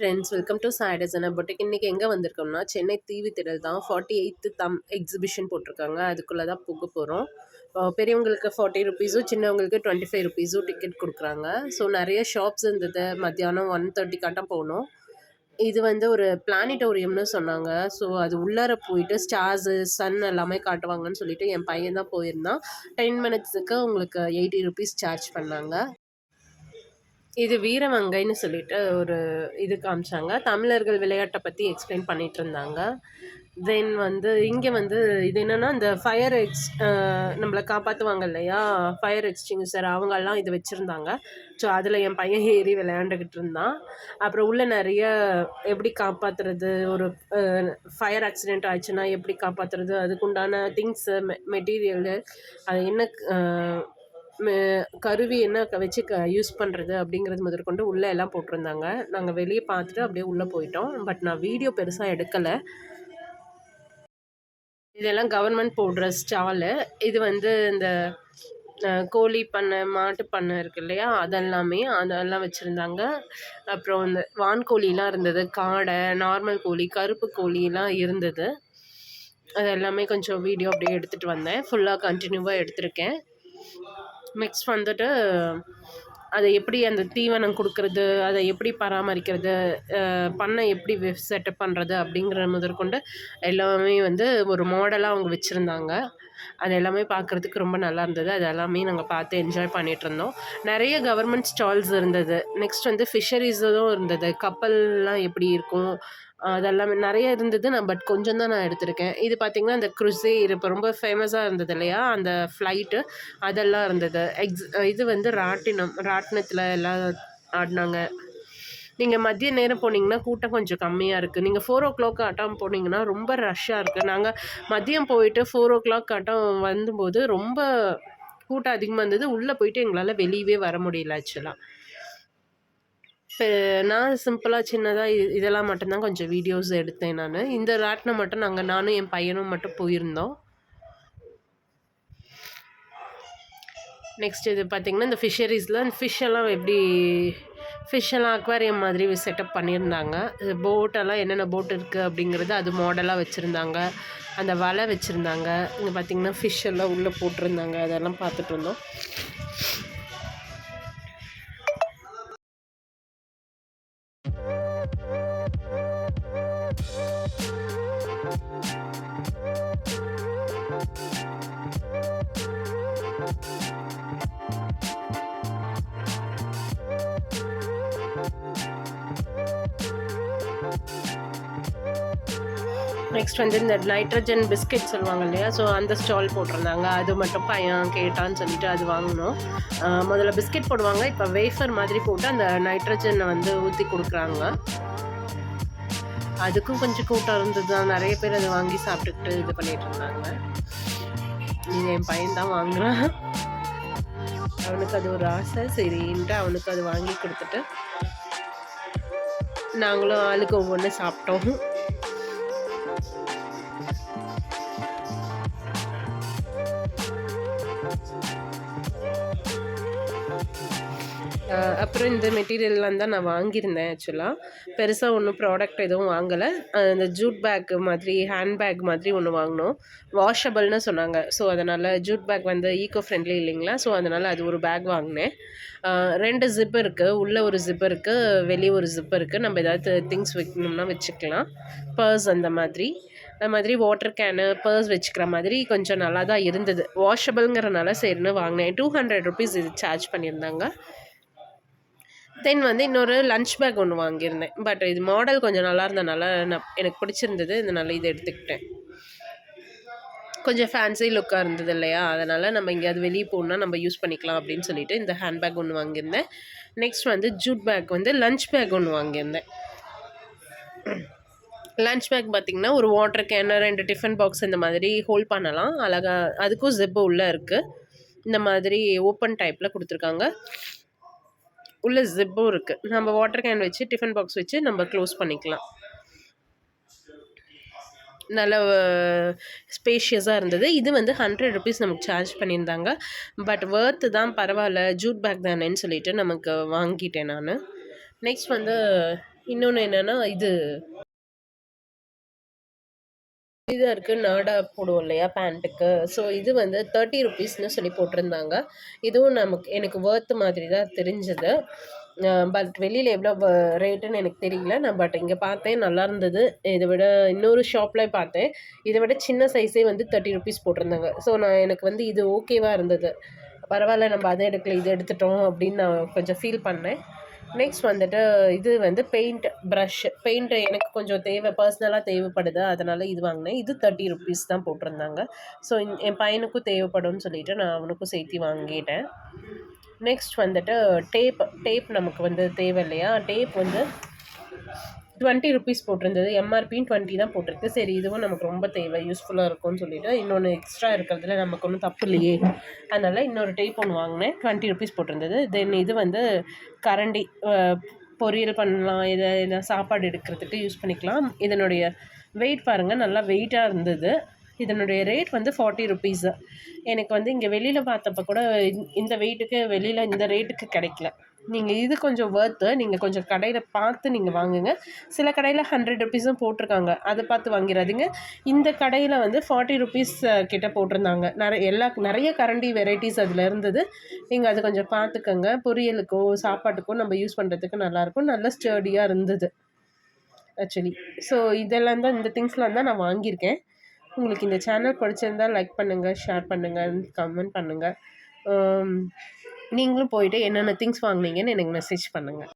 Friends welcome to சாய்டசன boutique இன்றைக்கி எங்கே வந்திருக்கோம்னா சென்னை தீவி திடல் தான். ஃபார்ட்டி எயித்து தம் எக்ஸிபிஷன் போட்டிருக்காங்க. அதுக்குள்ளே தான் போக போகிறோம் பெரியவங்களுக்கு ஃபார்ட்டி ருபீஸும் சின்னவங்களுக்கு டுவெண்ட்டி ஃபைவ் ருபீஸும் டிக்கெட் கொடுக்குறாங்க. ஸோ நிறைய ஷாப்ஸ் இருந்தது. மத்தியானம் ஒன் தேர்ட்டி காட்டம் போகணும் இது வந்து ஒரு பிளானிட்டோரியம்னு சொன்னாங்க. ஸோ அது உள்ளார போயிட்டு ஸ்டார்ஸு சன் எல்லாமே காட்டுவாங்கன்னு சொல்லிட்டு என் பையன் தான் போயிருந்தான். டென் மினிட்ஸுக்கு உங்களுக்கு எயிட்டி ருபீஸ் சார்ஜ் பண்ணாங்க. இது வீரமங்கைன்னு சொல்லிட்டு ஒரு இது காமிச்சாங்க. தமிழர்கள் விளையாட்டை பற்றி எக்ஸ்பிளைன் பண்ணிட்டு இருந்தாங்க தென் வந்து இங்கே வந்து இது என்னென்னா இந்த ஃபயர் எக்ஸ் நம்மளை காப்பாற்றுவாங்க இல்லையா? ஃபயர் எக்ஸ்டிங்யூசர் அவங்கெல்லாம் இது வச்சுருந்தாங்க. ஸோ அதில் என் பையன் ஏறி விளையாண்டுக்கிட்டு இருந்தான். அப்புறம் உள்ளே நிறைய எப்படி காப்பாற்றுறது ஒரு ஃபயர் ஆக்சிடெண்ட் ஆச்சுன்னா எப்படி காப்பாற்றுறது அதுக்குண்டான திங்ஸு மெ மெட்டீரியலு அது என்ன கருவி என்ன வச்சு க யூஸ் பண்ணுறது அப்படிங்கிறது முதற்கொண்டு உள்ளே எல்லாம் போட்டிருந்தாங்க. நாங்கள் வெளியே பார்த்துட்டு அப்படியே உள்ளே போயிட்டோம். பட் நான் வீடியோ பெருசாக எடுக்கலை. இதெல்லாம் கவர்மெண்ட் போடுற ஸ்டாலு. இது வந்து இந்த கோழி பண்ணை மாட்டு பண்ணை இருக்கு இல்லையா? அதெல்லாமே அதெல்லாம் வச்சுருந்தாங்க. அப்புறம் இந்த வான்கோழிலாம் இருந்தது. காடை நார்மல் கோழி கருப்பு கோழிலாம் இருந்தது. அது எல்லாமே கொஞ்சம் வீடியோ அப்படியே எடுத்துகிட்டு வந்தேன். ஃபுல்லாக கண்டினியூவாக எடுத்திருக்கேன். நெக்ஸ்ட் வந்துட்டு அதை எப்படி அந்த தீவனம் கொடுக்கறது அதை எப்படி பராமரிக்கிறது பண்ணை எப்படி செட்டப் பண்ணுறது அப்படிங்கிற முதற்கொண்டு எல்லாமே வந்து ஒரு மாடலாக அவங்க வச்சுருந்தாங்க. அது எல்லாமே பார்க்குறதுக்கு ரொம்ப நல்லா இருந்தது. அது எல்லாமே நாங்கள் பார்த்து என்ஜாய் பண்ணிகிட்டு இருந்தோம். நிறைய கவர்மெண்ட் ஸ்டால்ஸ் இருந்தது. நெக்ஸ்ட் வந்து ஃபிஷரிஸும் இருந்தது. கப்பல்லாம் எப்படி இருக்கும்? அதெல்லாமே நிறைய இருந்தது. நான் பட் கொஞ்சம் தான் நான் எடுத்திருக்கேன். இது பார்த்திங்கன்னா இந்த குருசே இப்போ ரொம்ப ஃபேமஸாக இருந்தது இல்லையா? அந்த ஃப்ளைட்டு அதெல்லாம் இருந்தது. எக்ஸ் இது வந்து ராட்டினம் ராட்டினத்தில் எல்லாம் ஆடினாங்க. நீங்கள் மதிய நேரம் போனீங்கன்னா கூட்டம் கொஞ்சம் கம்மியாக இருக்குது நீங்கள் ஃபோர் ஓ கிளாக் ஆட்டம் போனீங்கன்னா ரொம்ப ரஷ்ஷாக இருக்குது நாங்கள் மதியம் போயிட்டு ஃபோர் ஓ கிளாக் ஆட்டம் வந்தபோது ரொம்ப கூட்டம் அதிகமாக இருந்தது. உள்ளே போயிட்டு எங்களால் வெளியவே வர முடியல ஆக்சுவலாக நான் சிம்பிளாக சின்னதாக இது இதெல்லாம் மட்டும்தான் கொஞ்சம் வீடியோஸ் எடுத்தேன் நான். இந்த ராட்டினம் மட்டும் நாங்கள் நானும் என் பையனும் மட்டும் போயிருந்தோம். நெக்ஸ்ட் இது பார்த்திங்கன்னா இந்த ஃபிஷரிஸில் இந்த ஃபிஷ்ஷெல்லாம் எப்படி ஃபிஷ்ஷெல்லாம் அக்வாரியம் மாதிரி செட்டப் பண்ணியிருந்தாங்க. போட்டெல்லாம் என்னென்ன போட் இருக்குது அப்படிங்கிறது அது மாடலாக வச்சுருந்தாங்க. அந்த வலை வச்சுருந்தாங்க. இங்கே பார்த்திங்கன்னா ஃபிஷ் எல்லாம் உள்ளே போட்டிருந்தாங்க. அதெல்லாம் பார்த்துட்டு இருந்தோம் நெக்ஸ்ட் வந்து இந்த நைட்ரஜன் பிஸ்கெட் சொல்லுவாங்க இல்லையா? ஸோ அந்த ஸ்டால் போட்டிருந்தாங்க. அது மட்டும் பையன் கேட்டான்னு சொல்லிட்டு அது வாங்கினோம் முதல்ல பிஸ்கெட் போடுவாங்க. இப்போ வேஃபர் மாதிரி போட்டு அந்த நைட்ரஜனை வந்து ஊற்றி கொடுக்குறாங்க. அதுக்கும் கொஞ்சம் கூட்டம் இருந்தது. தான் நிறைய பேர் அதை வாங்கி சாப்பிட்டுக்கிட்டு இது பண்ணிட்டு இருந்தாங்க. நீங்கள் என் பையன் தான் வாங்குறான். அவனுக்கு அது ஒரு ஆசை. சரின்ட்டு அவனுக்கு அது வாங்கி கொடுத்துட்டு நாங்களும் ஆளுக்கு ஒவ்வொன்று சாப்பிட்டோம். அப்புறம் இந்த மெட்டீரியல்லாம் தான் நான் வாங்கியிருந்தேன் ஆக்சுவலாக பெருசாக ஒன்றும் ப்ராடக்ட் எதுவும் வாங்கலை. இந்த ஜூட் பேக் மாதிரி ஹேண்ட் பேக் மாதிரி ஒன்று வாங்கினோம். வாஷபிள்னு சொன்னாங்க. ஸோ அதனால் ஜூட் பேக் வந்து ஈக்கோ ஃப்ரெண்ட்லி இல்லைங்களா? ஸோ அதனால் அது ஒரு பேக் வாங்கினேன். ரெண்டு ஜிப் இருக்குது உள்ளே ஒரு ஜிப் இருக்குது வெளியே ஒரு ஜிப் இருக்குது நம்ம ஏதாவது திங்ஸ் வைக்கணும்னா வச்சுக்கலாம். பர்ஸ் அந்த மாதிரி. அது மாதிரி வாட்டர் கேனு பர்ஸ் வச்சுக்கிற மாதிரி கொஞ்சம் நல்லா தான் இருந்தது வாஷபிள்ங்கிறனால சரின்னு வாங்கினேன். டூ ஹண்ட்ரட் ருபீஸ் இது சார்ஜ் பண்ணியிருந்தாங்க. தென் வந்து இன்னொரு லன்ச் பேக் ஒன்று வாங்கியிருந்தேன். பட் இது மாடல் கொஞ்சம் நல்லா இருந்தனால நான் எனக்கு பிடிச்சிருந்தது. இதனால் இதை எடுத்துக்கிட்டேன். கொஞ்சம் ஃபேன்சி லுக்காக இருந்தது இல்லையா? அதனால் நம்ம எங்கேயாவது வெளியே போகணுன்னா நம்ம யூஸ் பண்ணிக்கலாம் அப்படின்னு சொல்லிட்டு இந்த ஹேண்ட் பேக் ஒன்று வாங்கியிருந்தேன். நெக்ஸ்ட் வந்து ஜூட் பேக் வந்து லன்ச் பேக் ஒன்று வாங்கியிருந்தேன். லன்ச் பேக் பார்த்திங்கன்னா ஒரு வாட்டர் கேனு ரெண்டு டிஃபன் பாக்ஸ் இந்த மாதிரி ஹோல்ட் பண்ணலாம். அழகாக அதுக்கும் ஜிப்பு உள்ளே இருக்குது இந்த மாதிரி ஓப்பன் டைப்பில் கொடுத்துருக்காங்க. உள்ளே ஜிப்பும் இருக்குது நம்ம வாட்டர் கேன் வச்சு டிஃபன் பாக்ஸ் வச்சு நம்ம க்ளோஸ் பண்ணிக்கலாம். நல்ல ஸ்பேஷியஸாக இருந்தது. இது வந்து ஹண்ட்ரட் ருபீஸ் நமக்கு சார்ஜ் பண்ணியிருந்தாங்க. பட் ஒர்த்து தான் பரவாயில்ல. ஜூட் பேக் தானேன்னு சொல்லிட்டு நமக்கு வாங்கிட்டேன் நான். நெக்ஸ்ட் வந்து இன்னொன்று என்னென்னா இது இதாக இருக்குது நாடா போடுவோம் இல்லையா பேண்ட்டுக்கு ஸோ இது வந்து தேர்ட்டி ருபீஸ்னு சொல்லி போட்டிருந்தாங்க. இதுவும் நமக்கு எனக்கு ஒர்த்து மாதிரி தான் தெரிஞ்சது பட் வெளியில் எவ்வளோ ரேட்டுன்னு எனக்கு தெரியல. நான் பட் இங்கே பார்த்தேன் நல்லா இருந்தது. இதை விட இன்னொரு ஷாப்பில் பார்த்தேன். இதை விட சின்ன சைஸே வந்து தேர்ட்டி ருபீஸ் போட்டிருந்தாங்க. ஸோ நான் எனக்கு வந்து இது ஓகேவாக இருந்தது. பரவாயில்ல நம்ம அதை எடுக்கல இது எடுத்துட்டோம் அப்படின்னு நான் கொஞ்சம் ஃபீல் பண்ணேன். நெக்ஸ்ட் வந்துட்டு இது வந்து பெயிண்ட் ப்ரஷ் பெயிண்ட் எனக்கு கொஞ்சம் தேவை பர்சனலாக தேவைப்படுது அதனால் இது வாங்கினேன். இது தேர்ட்டி ருபீஸ் தான் போட்டிருந்தாங்க. ஸோ என் பையனுக்கும் தேவைப்படும்னு சொல்லிட்டு நான் அவனுக்கும் சேர்த்து வாங்கிட்டேன். நெக்ஸ்ட் வந்துட்டு டேப் டேப் நமக்கு வந்து தேவை இல்லையா? டேப் வந்து டுவெண்ட்டி ருபீஸ் போட்டிருந்தது. எம்ஆர்பியும் டுவெண்ட்டி தான் போட்டிருக்கு. சரி இதுவும் நமக்கு ரொம்ப தேவை. யூஸ்ஃபுல்லாக இருக்கும்னு சொல்லிட்டு இன்னொன்று எக்ஸ்ட்ரா இருக்கிறதுல நமக்கு ஒன்றும் தப்பு இல்லையே. அதனால் இன்னொரு டேப் ஒன்று வாங்கினேன். டுவெண்ட்டி ருபீஸ் போட்டிருந்தது. தென் இது வந்து கரண்டி பொரியல் பண்ணலாம். இதை இதை சாப்பாடு எடுக்கிறதுக்கு யூஸ் பண்ணிக்கலாம். இதனுடைய வெயிட் பாருங்கள் நல்லா வெயிட்டாக இருந்தது. இதனுடைய ரேட் வந்து ஃபார்ட்டி ருபீஸு எனக்கு வந்து இங்கே வெளியில் பார்த்தப்ப கூட இந்த வெயிட்டுக்கு வெளியில் இந்த ரேட்டுக்கு கிடைக்கல. நீங்கள் இது கொஞ்சம் ஒர்த்து நீங்கள் கொஞ்சம் கடையில் பார்த்து நீங்கள் வாங்குங்க. சில கடையில் ஹண்ட்ரட் ருபீஸும் போட்டிருக்காங்க. அதை பார்த்து வாங்கிடாதீங்க இந்த கடையில் வந்து ஃபார்ட்டி ருபீஸ் கிட்ட போட்டிருந்தாங்க. நிறைய எல்லா நிறைய கரண்டி வெரைட்டிஸ் அதில் இருந்தது. நீங்கள் அதை கொஞ்சம் பார்த்துக்கோங்க. பொரியலுக்கோ சாப்பாட்டுக்கோ நம்ம யூஸ் பண்ணுறதுக்கு நல்லாயிருக்கும் நல்ல ஸ்டர்டியாக இருந்தது. ஆக்சுவலி ஸோ இதெல்லாம் தான் இந்த திங்ஸ்லாம் தான் நான் வாங்கியிருக்கேன். உங்களுக்கு இந்த சேனல் பிடிச்சிருந்தால் லைக் பண்ணுங்கள் ஷேர் பண்ணுங்கள் கமெண்ட் பண்ணுங்கள் நீங்களும் போயிட்டு என்னென்ன திங்ஸ் வாங்கினீங்கன்னு எனக்கு மெசேஜ் பண்ணுங்கள்